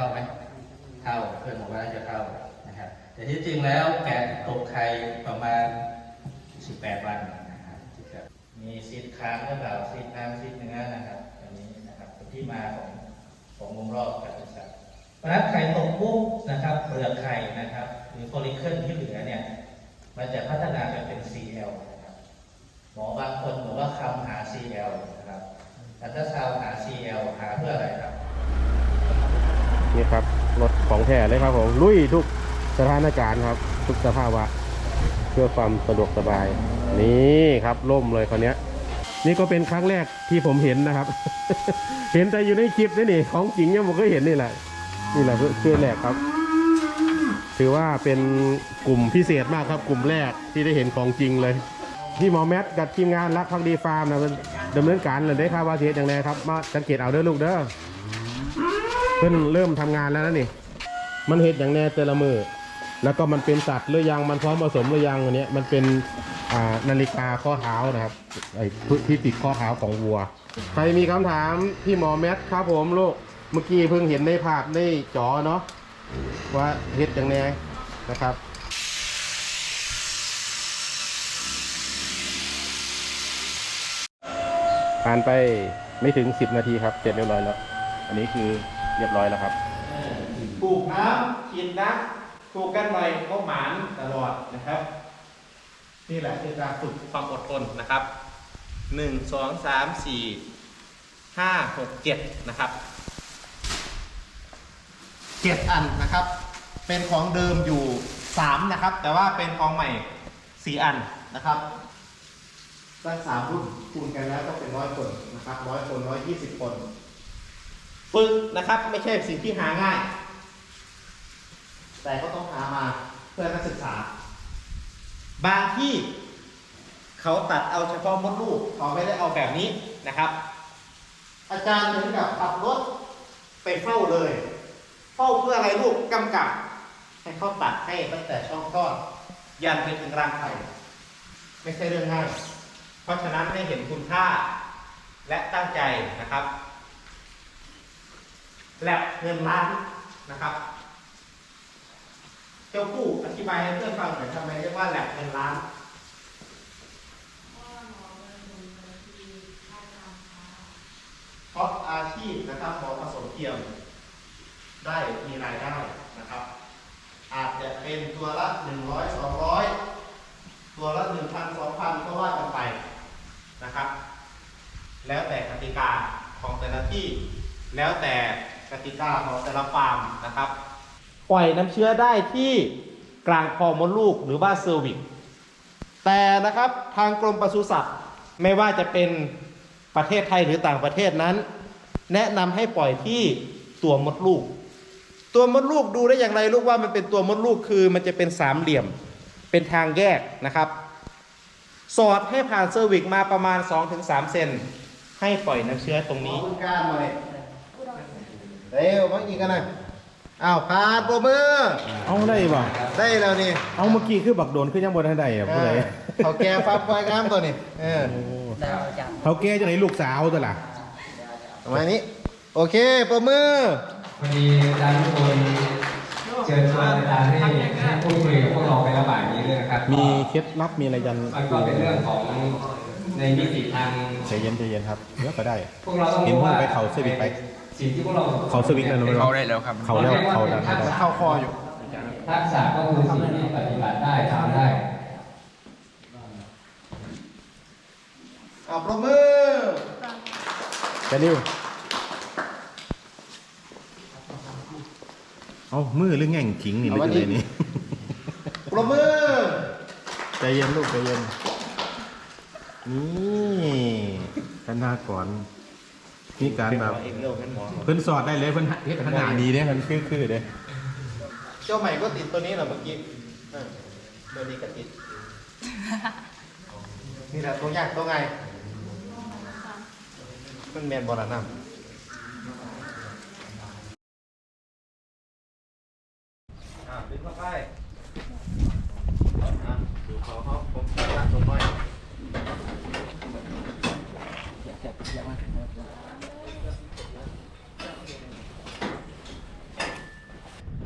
เท่าไหมเท่าเพื่อนบอกว่าน่าจะเท่านะครับ แต่ที่จริงแล้วแกะตกไข่ประมาณ 18 วันนะครับมีซีดค้างหรือเปล่าซีดน้ำซีดเนื้อนะครับอันนี้นะครับเป็นที่มาของของวงรอบการศึกษาเพราะนั้นไข่ตกปุ๊บนะครับเปลือกไข่นะครับหรือโฟลิเคิลที่เหลือเนี่ยมันจะพัฒนาไปเป็น CL นะครับหมอบางคนบอกว่าคำหา CL นะครับแต่ถ้าซาวหา CL หาเพื่ออะไรครับ นี่ครับรถของแท้เลยครับผมลุยทุกสถานการณ์ครับ ทุกสภาวะ เพื่อความสะดวกสบาย นี่ครับล่มเลยคนนี้นี่ก็เป็นครั้งแรกที่ผมเห็นนะครับ เห็นแต่อยู่ในคลิปนี่นี่ของจริงยังผมก็เห็นนี่แหละ นี่แหละคือแรกครับ ถือว่าเป็นกลุ่มพิเศษมากครับ กลุ่มแรกที่ได้เห็นของจริงเลยที่หมอแมทกับทีมงานรักพักดีฟาร์มนะมันดำเนินการเลยได้ครับว่าเสียอย่างไรครับ มาสังเกตเอาเด้อลูกเด้อ เพิ่นเริ่มทำงานแล้วนะนี่ มันเห็ดอย่างแน่แต่ละมือแล้วก็มันเป็นสัตว์หรือยังมันพร้อมผสมหรือยังอันเนี้ยมันเป็นนาฬิกาข้อเท้านะครับไอ้ที่ติดข้อเท้าของวัว ใครมีคำถามพี่หมอแมทครับผมลูกเมื่อกี้เพิ่งเห็นในภาพในจอเนาะว่าเห็ดอย่างแน่นะครับผ่านไปไม่ถึง 10 นาทีครับเสร็จเรียบร้อยแล้ว อันนี้คือ เรียบร้อยแล้วครับปลูกน้ำกินน้ำปลูกกันหน่อยก็หมานตลอดนะครับ นี่แหละคือการฝึกความอดทนนะครับหนึ่งสองสามสี่ห้าหกเจ็ดนะครับเจ็ดอันนะครับ เป็นของเดิมอยู่สามนะครับ แต่ว่าเป็นของใหม่สี่อันนะครับตั้งสามรุ่นคูณกันแล้วก็เป็นร้อยคนนะครับร้อยคนร้อยยี่สิบคน ฝึกนะครับ ไม่ใช่สิ่งที่หาง่าย แต่ก็ต้องหามาเพื่อนักศึกษา บางที่เขาตัดเอาเฉพาะมดลูกเขาไม่ได้เอาแบบนี้นะครับ อาจารย์ถึงกับขับรถไปเฝ้าเลยเฝ้าเพื่ออะไรลูกกำกับ ให้เขาตัดให้ตั้งแต่ช่องคลอดยันไปถึงรังไข่ไม่ใช่เรื่องง่ายเพราะฉะนั้นให้เห็นคุณค่าและตั้งใจนะครับ แลบเงินล้านนะครับ เจ้าผู้อธิบายให้เพื่อนฟังหน่อยทำไมเรียกว่าแลบเงินล้านเพราะอาชีพนะครับหมอผสมเทียม ได้มีรายได้นะครับ อาจจะเป็นตัวละหนึ่งร้อยสองร้อยตัวละหนึ่งพันสองพันก็ว่ากันไปนะครับ แล้วแต่กติกาของแต่ละที่แล้วแต่ กติกาของแต่ละฟาร์มนะครับ ปล่อยน้ำเชื้อได้ที่กลางคอมดลูกหรือว่าเซอร์วิกแต่นะครับทางกรมปศุสัตว์ไม่ว่าจะเป็นประเทศไทยหรือต่างประเทศนั้น แนะนำให้ปล่อยที่ตัวมดลูก ตัวมดลูกดูได้อย่างไรลูกว่ามันเป็นตัวมดลูกคือมันจะเป็นสามเหลี่ยม เป็นทางแยกนะครับ สอดให้ผ่านเซอร์วิกมาประมาณ 2-3 เซนให้ปล่อยน้ำเชื้อตรงนี้คุณการหน่อย เร็วมาอีกกันนะอ้าวพาดโปรมือ เอาได้ป่ะได้แล้วนี่เอาเมื่อกี้คือบักโดนขึ้นยังบนทันใดอะผู้ใดเขาแก่ฟับไว้งามตัวนี้เออเขาแก้จะไหนลูกสาวตัวล่ะประมาณนี้ โอเคโปรมือวันนี้อาจารย์ทุกคนเชิญชวนอาจารย์ให้ให้พูดคุยกับพวกเราในระหว่างนี้ด้วยนะครับมีเคล็ดลับมีอะไรยันมันก็เป็นเรื่องของในมิติทางใจเย็นใจเย็นครับเยอะก็ได้พวกเราต้องเห็นรู้พูดว่าไปเขาเซอร์วิสไป สิ่งที่พวกเราเขาสวิกนั่นมันเขาได้แล้วครับ เขาแล้วเขาดันได้เข้าคออยู่ทักษะก็คือสิ่งที่ปฏิบัติได้ทำได้เอาปรบมือแกนิวเอามือหรือแง่งขิงนี่หรืออะไรนี่ปรบมือใจเย็นลูกใจเย็นนี่กันหน้าก่อ นนี่การแบบเองเร็วเป็นหมอเพิ่นสอดได้เลยเพิ่นเฮ็ดขนาดนี้เด้เพิ่นคือคือเด้เจ้าใหม่ก็ติดตัวนี้แหละเมื่อกี้เออตัวนี้ก็ติด นี่แหละตัวยากตัวไงมันแมนบอลน้ำอ่าดึงเข้าไปอะดูเขาเขาผมตัดตัวน้อย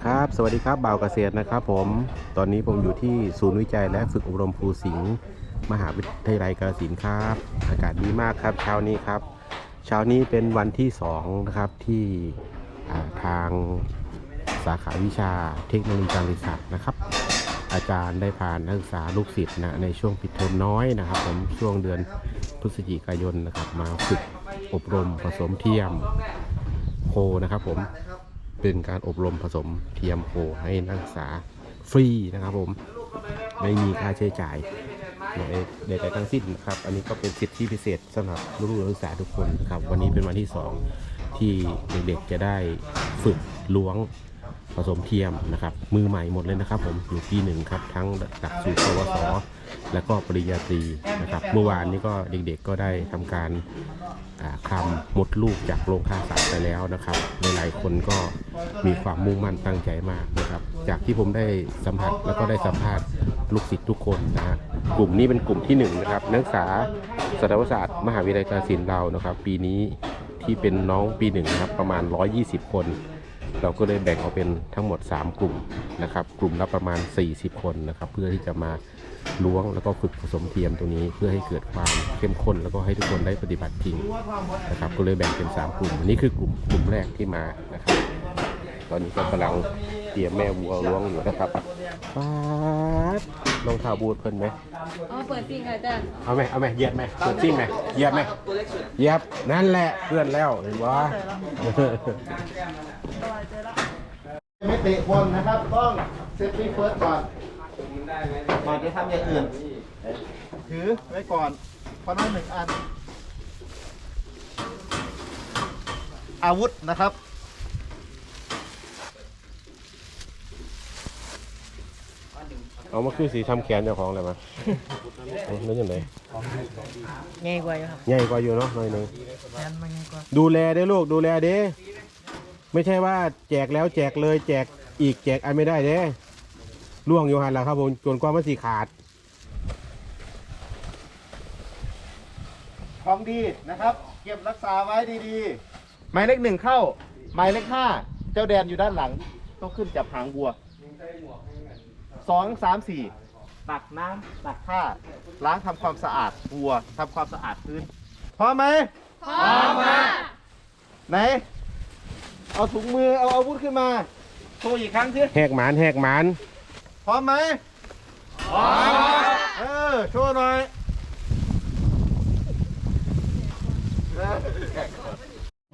ครับ สวัสดีครับบ่าวเกษตรนะครับผม ตอนนี้ผมอยู่ที่ศูนย์วิจัยและฝึกอบรมภูสิงห์มหาวิทยาลัยกาฬสินธุ์ครับ อากาศดีมากครับเช้านี้ครับ เช้านี้เป็นวันที่สองนะครับที่ทางสาขาวิชาเทคโนโลยีการศึกษานะครับ อาจารย์ได้ผ่านนักศึกษาลูกศิษย์นะในช่วงปิดเทอมน้อยนะครับ ผมช่วงเดือนพฤศจิกายนนะครับมาฝึกอบรมผสมเทียมโคนะครับผม เป็นการอบรมผสมเทียมโคให้นักศึกษาฟรีนะครับผมไม่มีค่าใช้จ่ายใดๆทั้งสิ้นนะครับ อันนี้ก็เป็นสิทธิพิเศษสำหรับลูกนักศึกษาทุกคนครับ วันนี้เป็นวันที่สองที่เด็กๆจะได้ฝึกล้วง ผสมเทียมนะครับ มือใหม่หมดเลยนะครับ ผมอยู่ปีหนึ่งครับทั้งหลักสูตรปวส และก็ปริญญาตรีนะครับ เมื่อวานนี้ก็เด็กๆก็ได้ทำการอ่าคำมดลูกจากโรงฆ่าสัตว์ไปแล้วนะครับหลายๆคนก็มีความมุ่งมั่นตั้งใจมากนะครับ จากที่ผมได้สัมผัสแล้วก็ได้สัมภาษณ์ลูกศิษย์ทุกคนนะฮะกลุ่มนี้เป็นกลุ่มที่หนึ่งนะครับนักศึกษาสัตวศาสตร์มหาวิทยาลัยกาฬสินธุ์เรานะครับ ปีนี้ที่เป็นน้องปีหนึ่งนะครับประมาณ 120 คน เราก็เลยแบ่งออกเป็นทั้งหมด 3 กลุ่มนะครับ กลุ่มละประมาณ 40 คนนะครับ เพื่อที่จะมาล้วงแล้วก็ฝึกผสมเทียมตรงนี้เพื่อให้เกิดความเข้มข้น แล้วก็ให้ทุกคนได้ปฏิบัติจริงนะครับ ก็เลยแบ่งเป็น 3 กลุ่มอันนี้คือกลุ่มกลุ่มแรกที่มานะครับ ตอนนี้ก็กำลังเตรียมแม่วัวล้วงอยู่นะครับป๊าด รองเท้าบูทเพิ่นไหมอ๋อเปิดจริงค่ะจ้ะเอาไหมเอาไหมเหยียบไหมเปิดซิ่งไหมเหยียบไหมเหยียบนั่นแหละเพื่อนแล้วเห็นบ่ไม่เตะบอลนะครับ ต้องเซฟตี้เฟิร์สก่อนก่อนจะทำอย่างอื่น ถือไว้ก่อนพอน้อยหนึ่งอัน อาวุธนะครับ เอามาคือสีทำแขนเจ้าของเลยมาเอานั่นยังไงง่ายกว่าอยู่ครับใหญ่กว่าอยู่เนาะหน่อยหนึงแทนมันง่ายกว่าดูแลเด้อลูกดูแลเด้ไม่ใช่ว่าแจกแล้วแจกเลยแจกอีกแจกอันไม่ได้เด้ล่วงอยู่หันแล้วครับผมจนกว่ามันสีขาด ของดีนะครับ เก็บรักษาไว้ดีๆ หมายเลขหนึ่งเข้า หมายเลขห้าเจ้าแดนอยู่ด้านหลัง ต้องขึ้นจับหางวัว สองสามสี่ตักน้ำตักผ้าล้างทำความสะอาดวัวทำความสะอาดพื้นพร้อมไหมพร้อมค่ะไหน เอาถุงมือเอาอาวุธขึ้นมาโชว์อีกครั้งสิแหกหมานแหกหมานพร้อมไหมพร้อมเออโชว์หน่อย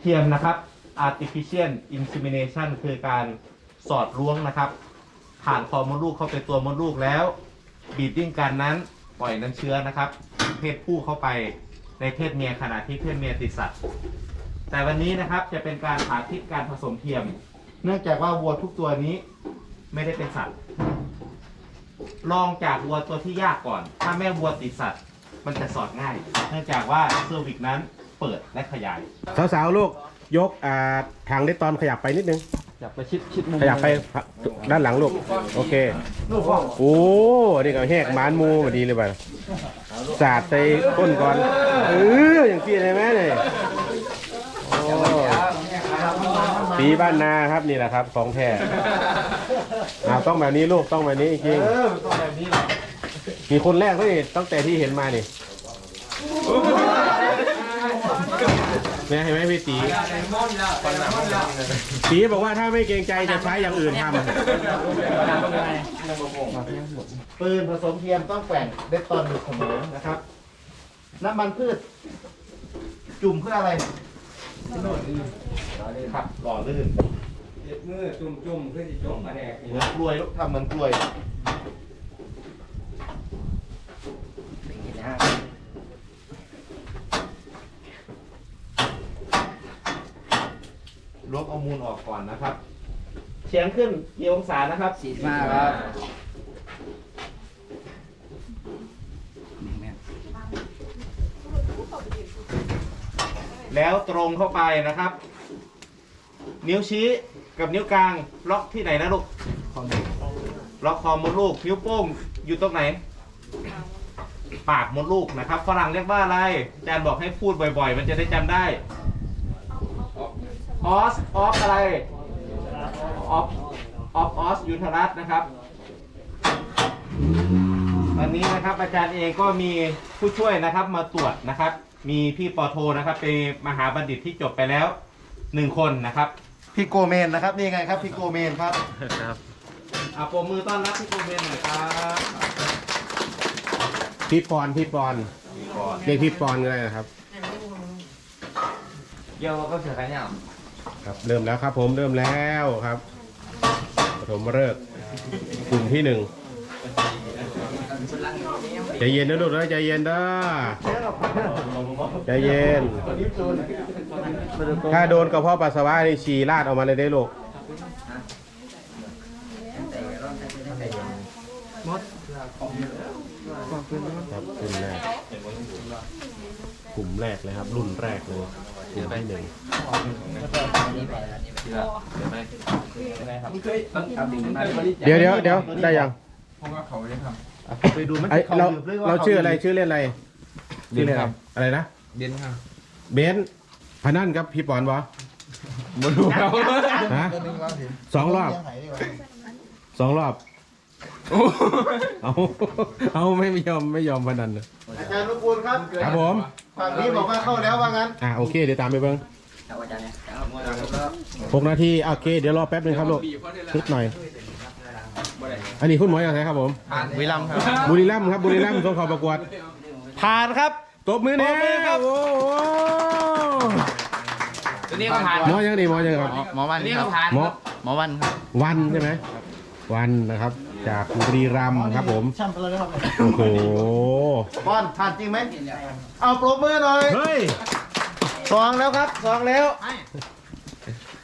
เทียมนะครับ artificial insemination คือการสอดล้วงนะครับ ผ่านคอมดลูกเข้าไปตัวมดลูกแล้วบีดดิ้งกันนั้นปล่อยน้ำเชื้อนะครับ เพศผู้เข้าไปในเพศเมียขณะที่เพศเมียติดสัตว์ แต่วันนี้นะครับจะเป็นการสาธิตการผสมเทียม เนื่องจากว่าวัวทุกตัวนี้ไม่ได้เป็นสัตว์ ลองจากวัวตัวที่ยากก่อน ถ้าแม่วัวติดสัตว์ มันจะสอดง่าย เนื่องจากว่าเซอร์วิกนั้นเปิดและขยาย สาวๆลูกยกอ่าทางได้ตอนขยับไปนิดนึง อยากไปชิดชิดมุมขยับไปด้านหลังลูก โอเคลูกพ่อโอ้นี่ก็แหกหมานหมูมาดีเลยป่ะสาดใส่ก้นก่อน เอออย่างที่ใช่ไหมเนี่ยโอ้สีบ้านนาครับนี่แหละครับของแท้อ่าต้องแบบนี้ลูกต้องแบบนี้จริงเออต้องแบบนี้แหละๆมีคนแรกเลยตั้งแต่ที่เห็นมานี่ เนี่ยเห็นไหมพี่ตีตีบอกว่าถ้าไม่เกรงใจจะใช้อย่างอื่นทำปืนผสมเทียมต้องแกว่งเด็ดตอนอยู่เสมอนะครับ น้ำมันพืช จุ่มเพื่ออะไรครับหล่อลื่นมือจุ่มจุ่มๆเพื่อจะจมมาแดกเหมือนกล้วยลูกทำเหมือนกล้วย ลบเอามูลออกก่อนนะครับ เฉียงขึ้นกี่องศานะครับ45ครับแล้วตรงเข้าไปนะครับ นิ้วชี้กับนิ้วกลางล็อกที่ไหนนะลูกล็อกคอมดลูกนิ้วโป้งอยู่ตรงไหน ปากมดลูกนะครับฝรั่งเรียกว่าอะไรอาจารย์บอกให้พูดบ่อย ๆ มันจะได้จำได้ ออสออฟอะไรออฟออฟออสยูทรัสนะครับวันนี้นะครับอาจารย์เองก็มีผู้ช่วยนะครับมาตรวจนะครับ มีพี่ปอโทนะครับเป็นมหาบัณฑิตที่จบไปแล้วหนึ่งคนนะครับพี่โกเมนนะครับนี่ไงครับพี่โกเมนครับครับอะปรบมือต้อนรับพี่โกเมนหน่อยครับพี่ปอนพี่ปอนเรียกพี่ปอนก็ได้นะครับ เยี่ยวก็เสือกันเนี่ย ครับเริ่มแล้วครับผมเริ่มแล้วครับปฐมฤกษ์กลุ่มที่หนึ่งใจเย็นนะลูกนะใจเย็นนะใจเย็น ถ้าโดนกระเพาะปัสสาวะนี่ฉี่ราดออกมาเลยได้ลูกครับกลุ่มแรกกลุ่มแรกเลยครับ รุ่นแรกเลย กลุ่มที่หนึ่งเดี๋ยวเดี๋ยวเดี๋ยวได้ยังไปดูมันไอจะเราหรือว่เราชื่ออะไรขชื่อเล่นอะไรชื่อเล่นอะไรอะไรนะเบียนครับเบนซ์พนันกับพี่ปอนวะบนหัวฮะสองรอบสองรอบเอาเอาไม่ยอมไม่ยอมพนันเลยอา จารย์นุกูลครับครับผม ฝั่งนี้บอกว่าเข้าแล้วว่างั้นอ่าโอเคเดี๋ยวตามไปเบิ้งหกนาทีโอเค เดี๋ยวรอแป๊บหนึงครับลูกนิดหน่อย อันนี้คุณหมออย่างไรครับผมวิลัมครับบุรีรัมย์ครับบุรีรัมย์ส่งเข้าประกวดผ่านครับ ตบมือแน่ตบมือครับโอ้โหตัวนี้ก็ผ่านหมอยังดีหมอยังครับหมอวันนี่คก็รับผ่านหมอหมอวันครับวันใช่ไหมวันนะครับ จากบุรีรัมย์ครับผมโอ้โหบอลผ่านจริงไหมเอาปรบมือหน่อยเฮ้ยสองแล้วครับสองแล้ว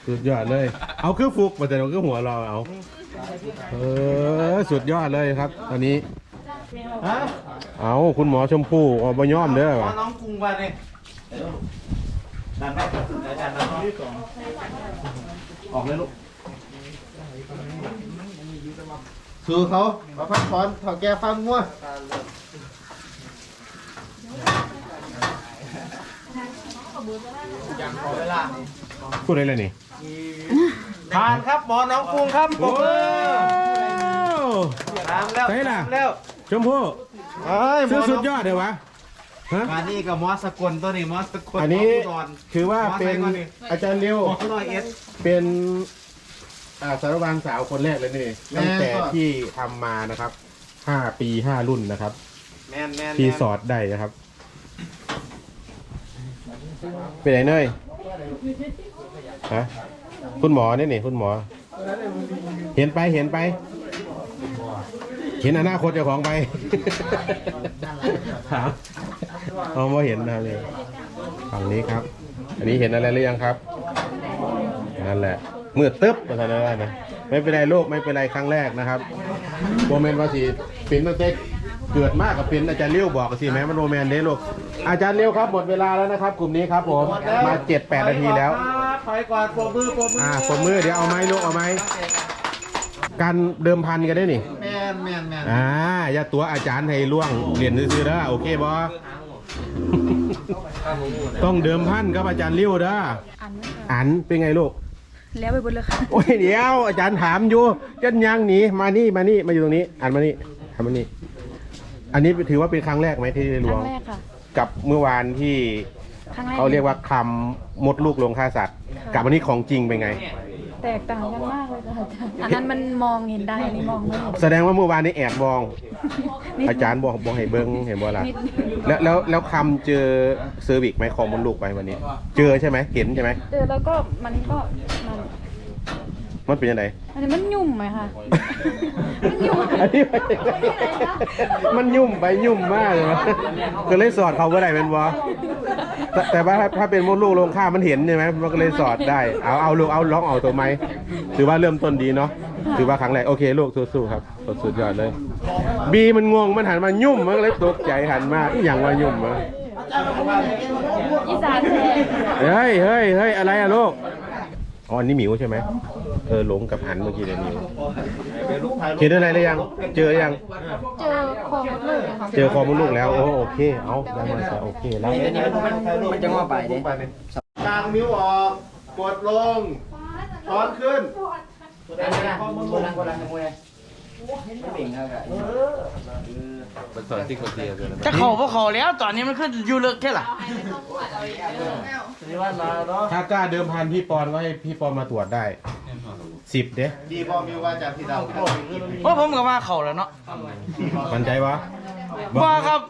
สุดยอดเลย เอาคือฟุกมาแต่เราคือหัวเราเอาเออสุดยอดเลยครับ ตอนนี้ฮะเอาคุณหมอชมพู่ออบย่อมเด้อขอว่ะน้องกรุงมาเนี่ยดันไปอาจารย์ดันออกเลยลูก สู้เขามาพักผ่อนถอดแกฟังงัวพูดอะไรเลยนี่ผ่านครับหมอน้องกรุงครับปรบโอ้มือตามแล้วไปล่ะตามแล้วชมพู่เอ้ยหมชื่อน้งสุดยอดเลยวะฮะมานี่กับมอสสกลตัวนี้มอสสกลอันนี้มสอุดรถือว่าเป็นหมอไซค์ก่อนดิอาจารย์เร็วมอสร้อยเอสเป็น อ่าสารวัตรสาวคนแรกเลยนี่แม่ตั้งแต่ก็ที่ทำมานะครับห้าปีห้ารุ่นนะครับ แมนแมนที่แมนสอดได้นะครับเป็นไหนเนยฮะคุณหมอเนี่ยนี่คุณหมอ เห็นไปเห็นไป เห็นอนาคตเจ้าของไปถามเอามาเห็นนะครับเลยฝั่งนี้ครับ อันนี้เห็นอะไรหรือยังครับ นั่นแหละ มืดตึ๊บมาทำอะไรนะไม่เป็นไรโลกไม่เป็นไรครั้งแรกนะครับโมเมนต์ว่าสิเป็นตั้งแต่เกิดมากกับเป็นอาจารย์เลี้ยวบอกสิแม้มันโมเมนต์เด้ลูกอาจารย์เลี้ยวครับหมดเวลาแล้วนะครับ กลุ่มนี้ครับผมมาเจ็ดแปดนาทีแล้วถอยก่อนปรบมือปรบมืออ่าอ่าผมมือเดี๋ยวเอาไม้ลูกเอาไม้การเดิมพันกันได้นี่แมนแมนแมนอ่าอย่าตัวอาจารย์ให้ล่วงเรียนซื้อๆเด้อโอเคบอต้องเดิมพันกับอาจารย์เลี้ยวเด้ออันไหมคะอันเป็นไงลูก แล้วไปบนเลยค่ะโอ้ยเดี๋ยวอาจารย์ถามอยู่จันยังหนีมานี่มานี่มาอยู่ตรงนี้อ่านมานี่ทำมานี่อันนี้ถือว่าเป็นครั้งแรกไหมที่ได้คลวรั้งงแรกค่ะ กับเมื่อวานที่ครั้งแรก เขาเรียกว่าคำมดลูกลงฆ่าสัตว์กับวันนี้ของจริงเป็นไง แตกต่างกันมากเลยค่ะอาจารย์อันนั้นมันมองเห็นได้อันนี้มองไม่เห็นแสดงว่าเมื่อวานนี้แอบมองนิดอาจารย์บอกบอกให้เบิ้งเห็นบ่ล่ะนิดแล้วแล้วแล้วคำเจอเซอร์วิกไหมของมดลูกไปวันนี้ เจอใช่ไหมเห็นใช่ไหมเจอแล้วก็มันก็มันมันเป็นยังไง อันนี้มันยุ่มไหมคะ มันยุ่มอันนี้มันมันยุ่มไปยุ่มมากเลยนะก็เลยสอดเขาเมื่อไหร่เป็นบอ แต่แต่ว่าถ้าถ้าเป็นมดลูกลงข้ามมันเห็นใช่ไหมมันก็เลยสอดได้เอาเอาลูกเอาล็อกเอาตัวไหมถือว่าเริ่มต้นดีเนาะถือว่าครั้งแรกโอเคลูกสู้ๆครับสุดยอดเลย บีมันงงมันหันมายุ่มมันก็เลยตกใจหันมาอหย่างว่ายุ่มวะอีสานแท้เฮ้ยเฮ้ยเฮ้ยอะไรอะลูกอ๋ออันนี้หมิวใช่ไหม เออหลงกับหันเมื่อกี้เนี่ยหมิวเห็นอะไรหรือยัง เจอยัง เจอคอหมดเลยค่ะเจอคอมดลูกแล้ว โอ้โอเค เอาได้มาจะโอเคแล้วมันจะงอไปเนี่ยกลางนิ้วออก กดลงช้อนขึ้นจะเข่าพวกเขาแล้วตอนนี้มันขึ้นอยู่ลึกแค่ไหนถ้ากล้าเดิมพันพี่ปอนก็ให้พี่ปอนมาตรวจได้ สิบเด้ดีบอมิวว่าจะพี่ดาวเพราะผมก็ว่าเข่าแล้วเนาะมันใจวะว่าครับ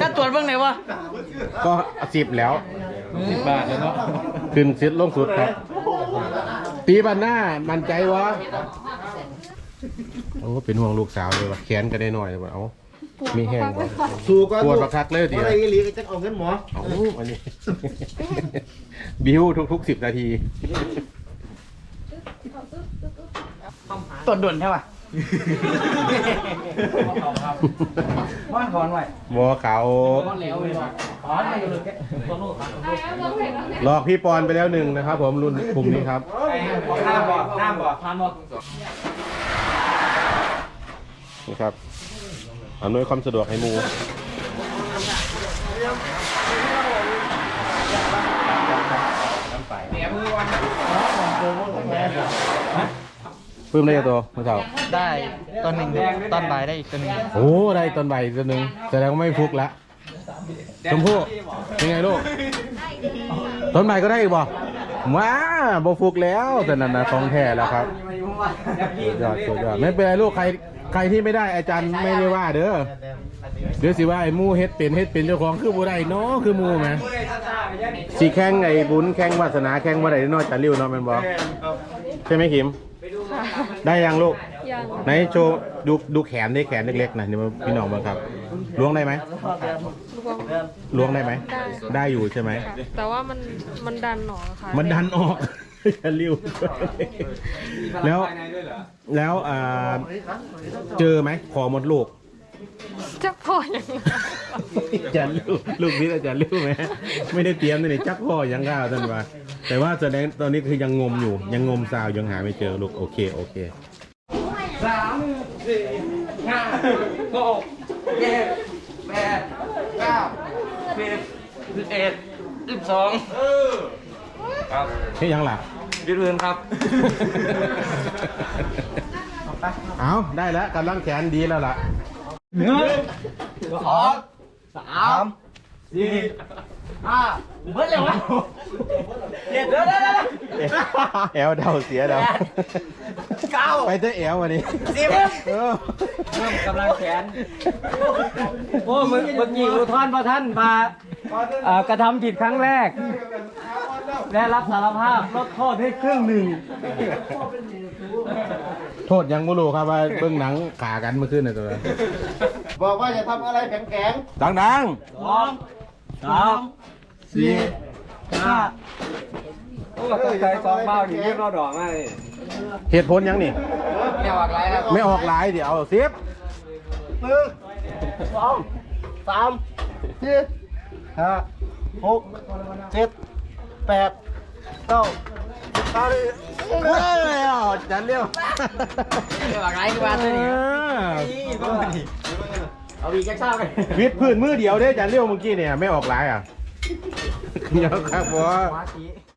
ถ้าตรวจเบื้องไหนวะก็สิบแล้วสิบบาทแล้วเนาะขึ้นซิดลงสุดครับปีบันหน้ามันใจวะโอ้เป็นห่วงลูกสาวเลยว่ะแขนก็ได้หน่อยเลยว่ะเอามีแห้งบ่ถูกก็ปวดประคักเลยเดี๋ยวอะไรอีหลีก็จะเอาเงินหมอเอาอันนี้ บิวทุกๆสิบนาที ตรวจด่วนใช่ป่ะบ้านขอนไว้บัวเขาหลอกพี่ปอนไปแล้วหนึ่งนะครับ ผมรุ่นกลุ่มนี้ครับน้ำบ่อน้ำบ่อทานบ่นี่ครับอำนวยความสะดวกให้หมูเพิ่ม ได้กี่ตัวเมื่อเช้าได้ตอนหนึ่งตอนบ่ายได้อีกตัวหนึ่งโอ้ได้ตอนใบตัวหนึ่งแสดงว่าไม่ฟุกละชมพู่ยังไงลูกต้นใบก็ได้อีกบ่ว้าบ่ฟุกแล้วแต่นั่นนะของแท้แล้วครับสุดยอดสุดยอดไม่เป็นไรลูกใครใครที่ไม่ได้อาจารย์ไม่ได้ว่าเด้อเดี๋ยวสิว่าไอ้หมูเฮ็ดเป็นเฮ็ดเป็นเจ้าของคือบ่ได้เนาะคือหมูแหมสิแข่งไอ้บุญแข่งวาสนาแข่งบ่ได้เนาะอาจารย์ริ้วเนาะแม่นบ่ใช่ไหมขิม ได้ยังลูก ยังไหนโชว์ดูดูแขนดิแขนเล็กๆหน่อยนี่มันพี่น้องบ้างครับล้วงได้ไหมรวมล้วงได้ไหมได้ได้อยู่ใช่ไหม ค่ะ แต่ว่ามันมันดันหนอค่ะมันดันออกจะริ้วแล้วแล้วอ่าเจอไหมขอหมดลูก จะพอยังไงจะริ้วลูกนี้จะริ้วไหมไม่ได้เตรียมเลยนี่จักพ่อยังก้าวท่านว่า แต่ว่าแสดงตอนนี้คือยังงมอยู่ ยังงมสาวยังหาไม่เจอลูกโอเคโอเคสามสี่ห้าหกเจ็ดแปดเก้าสิบสิบเอ็ดสิบสองครับเฮ้ยยังล่ะยืดเรือนครับ เอาได้แล้วกำลังแขนดีแล้วล่ะ หนึ่งสองสามสี่ห้าเบิดเลยวะเจ็ดเด้อเด้อเด้อแอลเดาเสียเดาเก้าไปเจอแอลวันนี้สิบเออเริ่มกำลังแขนโอ้เมื่อเมื่อกี้อุทธรณ์พระท่านมาเอ่อกระทำผิดครั้งแรก และรับสารภาพลดโทษให้ครึ่งหนึ่ง โทษยังไม่รู้ครับว่าเบื้องหนังขากันเมื่อคืนในตัวนั้นบอกว่าจะทำอะไรแข็งดังสองสามสี่ห้าโอ้ต้องใจสองเบ้าหนีเรียบร้อยดอกมาเลยๆเหตุผลยังนี่ ไม่ออกไรครับไม่ออกหลายเดี๋ยวเสียบๆหนึ่งสองสามสี่ห้าหกเจ็ดแปดเก้า เก้าเลยเฮ้ยอะจันเร็วไม่ออกไรคือว่าตัวนี้เอาวีแจ็คซ่าไปวิดพื้นมือเดียวเด้จันเร็วเมื่อกี้เนี่ยไม่ออกหลายอะเดี๋ยวครับบอว้าสี